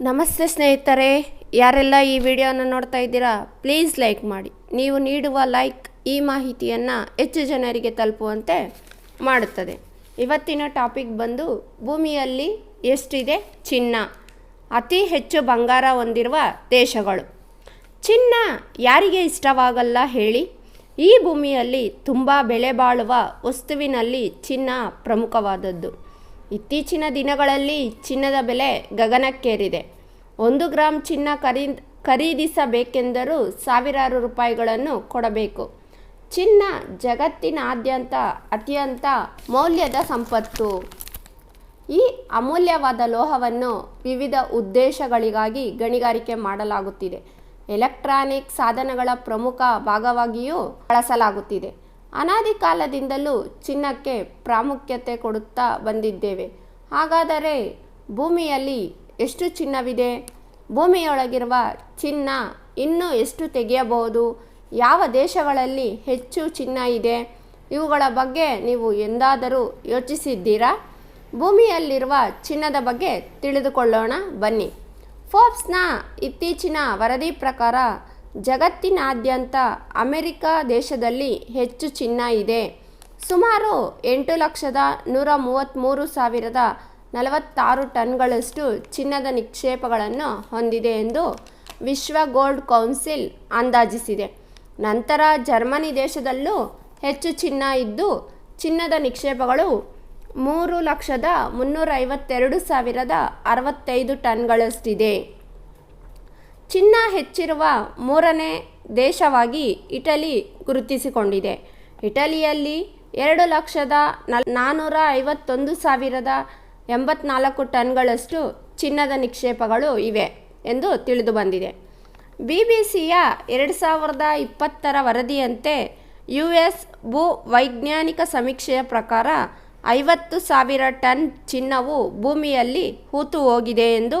ನಮಸ್ತೆ ಸ್ನೇಹಿತರೆ, ಯಾರೆಲ್ಲ ಈ ವಿಡಿಯೋನ ನೋಡ್ತಾ ಇದ್ದೀರಾ ಪ್ಲೀಸ್ ಲೈಕ್ ಮಾಡಿ. ನೀವು ನೀಡುವ ಲೈಕ್ ಈ ಮಾಹಿತಿಯನ್ನು ಹೆಚ್ಚು ಜನರಿಗೆ ತಲುಪುವಂತೆ ಮಾಡುತ್ತದೆ. ಇವತ್ತಿನ ಟಾಪಿಕ್ ಬಂದು ಭೂಮಿಯಲ್ಲಿ ಎಷ್ಟಿದೆ? ಚಿನ್ನ. ಅತಿ ಹೆಚ್ಚು ಬಂಗಾರ ಹೊಂದಿರುವ ದೇಶಗಳು. ಚಿನ್ನ ಯಾರಿಗೆ ಇಷ್ಟವಾಗಲ್ಲ ಹೇಳಿ? ಈ ಭೂಮಿಯಲ್ಲಿ ತುಂಬ ಬೆಲೆ ಬಾಳುವ ವಸ್ತುವಿನಲ್ಲಿ ಚಿನ್ನ ಪ್ರಮುಖವಾದದ್ದು. ಇತ್ತೀಚಿನ ದಿನಗಳಲ್ಲಿ ಚಿನ್ನದ ಬೆಲೆ ಗಗನಕ್ಕೇರಿದೆ. ಒಂದು ಗ್ರಾಮ್ ಚಿನ್ನ ಖರೀ ಖರೀದಿಸಬೇಕೆಂದರೂ ಸಾವಿರಾರು ರೂಪಾಯಿಗಳನ್ನು ಕೊಡಬೇಕು. ಚಿನ್ನ ಜಗತ್ತಿನಾದ್ಯಂತ ಅತ್ಯಂತ ಮೌಲ್ಯದ ಸಂಪತ್ತು. ಈ ಅಮೂಲ್ಯವಾದ ಲೋಹವನ್ನು ವಿವಿಧ ಉದ್ದೇಶಗಳಿಗಾಗಿ ಗಣಿಗಾರಿಕೆ ಮಾಡಲಾಗುತ್ತಿದೆ. ಎಲೆಕ್ಟ್ರಾನಿಕ್ ಸಾಧನಗಳ ಪ್ರಮುಖ ಭಾಗವಾಗಿಯೂ ಬಳಸಲಾಗುತ್ತಿದೆ. ಅನಾದಿ ಕಾಲದಿಂದಲೂ ಚಿನ್ನಕ್ಕೆ ಪ್ರಾಮುಖ್ಯತೆ ಕೊಡುತ್ತಾ ಬಂದಿದ್ದೇವೆ. ಹಾಗಾದರೆ ಭೂಮಿಯಲ್ಲಿ ಎಷ್ಟು ಚಿನ್ನವಿದೆ? ಭೂಮಿಯೊಳಗಿರುವ ಚಿನ್ನ ಇನ್ನೂ ಎಷ್ಟು ತೆಗೆಯಬಹುದು? ಯಾವ ದೇಶಗಳಲ್ಲಿ ಹೆಚ್ಚು ಚಿನ್ನ ಇದೆ? ಇವುಗಳ ಬಗ್ಗೆ ನೀವು ಎಂದಾದರೂ ಯೋಚಿಸಿದ್ದೀರಾ? ಭೂಮಿಯಲ್ಲಿರುವ ಚಿನ್ನದ ಬಗ್ಗೆ ತಿಳಿದುಕೊಳ್ಳೋಣ ಬನ್ನಿ. ಫೋರ್ಬ್ಸ್ನ ಇತ್ತೀಚಿನ ವರದಿ ಪ್ರಕಾರ ಜಗತ್ತಿನಾದ್ಯಂತ ಅಮೆರಿಕ ದೇಶದಲ್ಲಿ ಹೆಚ್ಚು ಚಿನ್ನ ಇದೆ. ಸುಮಾರು ಎಂಟು ಲಕ್ಷದ ನೂರ ಮೂವತ್ತ್ಮೂರು ಸಾವಿರದ ನಲವತ್ತಾರು ಟನ್ಗಳಷ್ಟು ಚಿನ್ನದ ನಿಕ್ಷೇಪಗಳನ್ನು ಹೊಂದಿದೆ ಎಂದು ವಿಶ್ವ ಗೋಲ್ಡ್ ಕೌನ್ಸಿಲ್ ಅಂದಾಜಿಸಿದೆ. ನಂತರ ಜರ್ಮನಿ ದೇಶದಲ್ಲೂ ಹೆಚ್ಚು ಚಿನ್ನ ಇದ್ದು, ಚಿನ್ನದ ನಿಕ್ಷೇಪಗಳು ಮೂರು ಲಕ್ಷದ ಮುನ್ನೂರೈವತ್ತೆರಡು ಸಾವಿರದ ಅರವತ್ತೈದು ಟನ್ಗಳಷ್ಟಿದೆ. ಚಿನ್ನ ಹೆಚ್ಚಿರುವ ಮೂರನೇ ದೇಶವಾಗಿ ಇಟಲಿ ಗುರುತಿಸಿಕೊಂಡಿದೆ. ಇಟಲಿಯಲ್ಲಿ ಎರಡು ಲಕ್ಷದ ನಾನ್ನೂರ ಐವತ್ತೊಂದು ಸಾವಿರದ ಎಂಬತ್ನಾಲ್ಕು ಟನ್ಗಳಷ್ಟು ಚಿನ್ನದ ನಿಕ್ಷೇಪಗಳು ಇವೆ ಎಂದು ತಿಳಿದು ಬಂದಿದೆ. ಬಿ ಬಿ ಸಿಯ ಎರಡು ಸಾವಿರದ ಇಪ್ಪತ್ತರ ವರದಿಯಂತೆ ಯು ಎಸ್ ಭೂ ವೈಜ್ಞಾನಿಕ ಸಮೀಕ್ಷೆಯ ಪ್ರಕಾರ ಐವತ್ತು ಸಾವಿರ ಟನ್ ಚಿನ್ನವು ಭೂಮಿಯಲ್ಲಿ ಹೂತು ಹೋಗಿದೆ ಎಂದು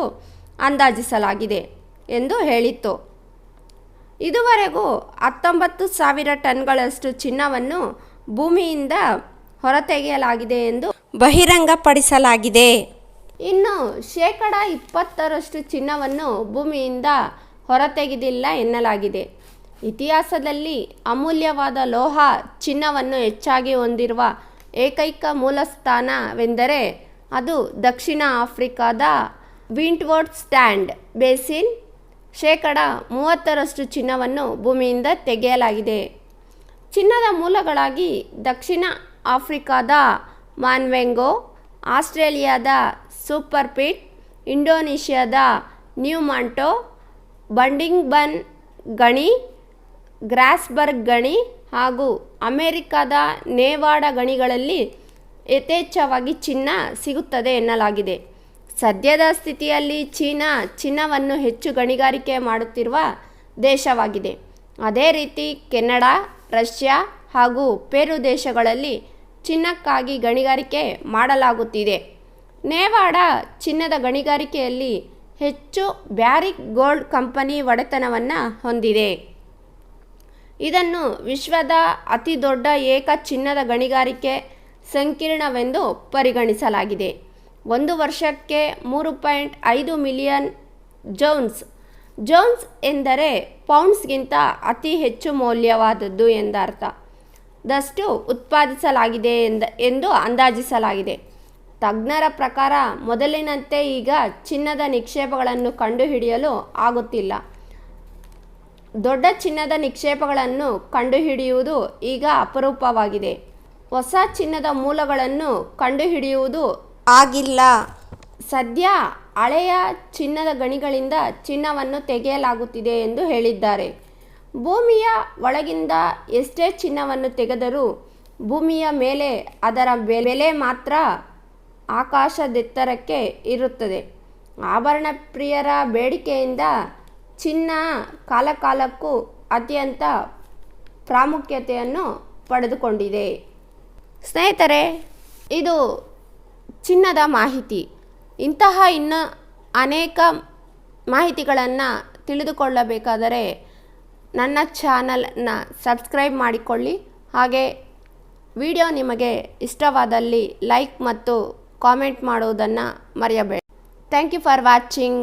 ಅಂದಾಜಿಸಲಾಗಿದೆ. ಎಂದು ಹೇಳಿತ್ತು. ಇದುವರೆಗೂ ಹತ್ತೊಂಬತ್ತು ಸಾವಿರ ಟನ್ಗಳಷ್ಟು ಚಿನ್ನವನ್ನು ಭೂಮಿಯಿಂದ ಹೊರತೆಗೆಯಲಾಗಿದೆ ಎಂದು ಬಹಿರಂಗಪಡಿಸಲಾಗಿದೆ. ಇನ್ನು ಶೇಕಡ ಇಪ್ಪತ್ತರಷ್ಟು ಚಿನ್ನವನ್ನು ಭೂಮಿಯಿಂದ ಹೊರತೆಗೆದಿಲ್ಲ ಎನ್ನಲಾಗಿದೆ. ಇತಿಹಾಸದಲ್ಲಿ ಅಮೂಲ್ಯವಾದ ಲೋಹ ಚಿನ್ನವನ್ನು ಹೆಚ್ಚಾಗಿ ಹೊಂದಿರುವ ಏಕೈಕ ಮೂಲಸ್ಥಾನವೆಂದರೆ ಅದು ದಕ್ಷಿಣ ಆಫ್ರಿಕಾದ ವಿಂಟ್ವರ್ಡ್ ಸ್ಟ್ಯಾಂಡ್ ಬೇಸಿನ್ ಶೇಕಡ ಮೂವತ್ತರಷ್ಟು ಚಿನ್ನವನ್ನು ಭೂಮಿಯಿಂದ ತೆಗೆಯಲಾಗಿದೆ. ಚಿನ್ನದ ಮೂಲಗಳಾಗಿ ದಕ್ಷಿಣ ಆಫ್ರಿಕಾದ ಮಾನ್ವೆಂಗೋ, ಆಸ್ಟ್ರೇಲಿಯಾದ ಸೂಪರ್ ಪಿಟ್ ಇಂಡೋನೇಷ್ಯಾದ ನ್ಯೂಮಾಂಟೋ, ಬಂಡಿಂಗ್ಬನ್ ಗಣಿ, ಗ್ರಾಸ್ಬರ್ಗ್ ಗಣಿ ಹಾಗೂ ಅಮೆರಿಕದ ನೇವಾಡ ಗಣಿಗಳಲ್ಲಿ ಯಥೇಚ್ಛವಾಗಿ ಚಿನ್ನ ಸಿಗುತ್ತದೆ ಎನ್ನಲಾಗಿದೆ. ಸದ್ಯದ ಸ್ಥಿತಿಯಲ್ಲಿ ಚೀನಾ ಚಿನ್ನವನ್ನು ಹೆಚ್ಚು ಗಣಿಗಾರಿಕೆ ಮಾಡುತ್ತಿರುವ ದೇಶವಾಗಿದೆ. ಅದೇ ರೀತಿ ಕೆನಡಾ, ರಷ್ಯಾ ಹಾಗೂ ಪೆರು ದೇಶಗಳಲ್ಲಿ ಚಿನ್ನಕ್ಕಾಗಿ ಗಣಿಗಾರಿಕೆ ಮಾಡಲಾಗುತ್ತಿದೆ. ನೇವಾಡ ಚಿನ್ನದ ಗಣಿಗಾರಿಕೆಯಲ್ಲಿ ಹೆಚ್ಚು ಬ್ಯಾರಿಕ್ ಗೋಲ್ಡ್ ಕಂಪನಿ ಒಡೆತನವನ್ನು ಹೊಂದಿದೆ. ಇದನ್ನು ವಿಶ್ವದ ಅತಿ ದೊಡ್ಡ ಏಕ ಚಿನ್ನದ ಗಣಿಗಾರಿಕೆ ಸಂಕೀರ್ಣವೆಂದು ಪರಿಗಣಿಸಲಾಗಿದೆ. ಒಂದು ವರ್ಷಕ್ಕೆ ಮೂರು ಪಾಯಿಂಟ್ ಐದು ಮಿಲಿಯನ್ ಜೌನ್ಸ್. ಜೌನ್ಸ್ ಎಂದರೆ ಪೌಂಡ್ಸ್ಗಿಂತ ಅತಿ ಹೆಚ್ಚು ಮೌಲ್ಯವಾದದ್ದು ಎಂದರ್ಥ. ದಷ್ಟು ಉತ್ಪಾದಿಸಲಾಗಿದೆ ಎಂದ, ಎಂದು ಅಂದಾಜಿಸಲಾಗಿದೆ. ತಜ್ಞರ ಪ್ರಕಾರ ಮೊದಲಿನಂತೆ ಈಗ ಚಿನ್ನದ ನಿಕ್ಷೇಪಗಳನ್ನು ಕಂಡುಹಿಡಿಯಲು ಆಗುತ್ತಿಲ್ಲ. ದೊಡ್ಡ ಚಿನ್ನದ ನಿಕ್ಷೇಪಗಳನ್ನು ಕಂಡುಹಿಡಿಯುವುದು ಈಗ ಅಪರೂಪವಾಗಿದೆ. ಹೊಸ ಚಿನ್ನದ ಮೂಲಗಳನ್ನು ಕಂಡುಹಿಡಿಯುವುದು ಆಗಿಲ್ಲ. ಸದ್ಯ ಹಳೆಯ ಚಿನ್ನದ ಗಣಿಗಳಿಂದ ಚಿನ್ನವನ್ನು ತೆಗೆಯಲಾಗುತ್ತಿದೆ ಎಂದು ಹೇಳಿದ್ದಾರೆ. ಭೂಮಿಯ ಒಳಗಿಂದ ಎಷ್ಟೇ ಚಿನ್ನವನ್ನು ತೆಗೆದರೂ ಭೂಮಿಯ ಮೇಲೆ ಅದರ ಬೆಲೆ ಮಾತ್ರ ಆಕಾಶದೆತ್ತರಕ್ಕೆ ಇರುತ್ತದೆ. ಆಭರಣ ಪ್ರಿಯರ ಬೇಡಿಕೆಯಿಂದ ಚಿನ್ನ ಕಾಲಕಾಲಕ್ಕೂ ಅತ್ಯಂತ ಪ್ರಾಮುಖ್ಯತೆಯನ್ನು ಪಡೆದುಕೊಂಡಿದೆ. ಸ್ನೇಹಿತರೆ, ಇದು ಚಿನ್ನದ ಮಾಹಿತಿ. ಇಂತಹ ಇನ್ನು ಅನೇಕ ಮಾಹಿತಿಗಳನ್ನು ತಿಳಿದುಕೊಳ್ಳಬೇಕಾದರೆ ನನ್ನ ಚಾನಲನ್ನು ಸಬ್ಸ್ಕ್ರೈಬ್ ಮಾಡಿಕೊಳ್ಳಿ. ಹಾಗೆ ವಿಡಿಯೋ ನಿಮಗೆ ಇಷ್ಟವಾದಲ್ಲಿ ಲೈಕ್ ಮತ್ತು ಕಾಮೆಂಟ್ ಮಾಡುವುದನ್ನು ಮರೆಯಬೇಡಿ. Thank you for watching.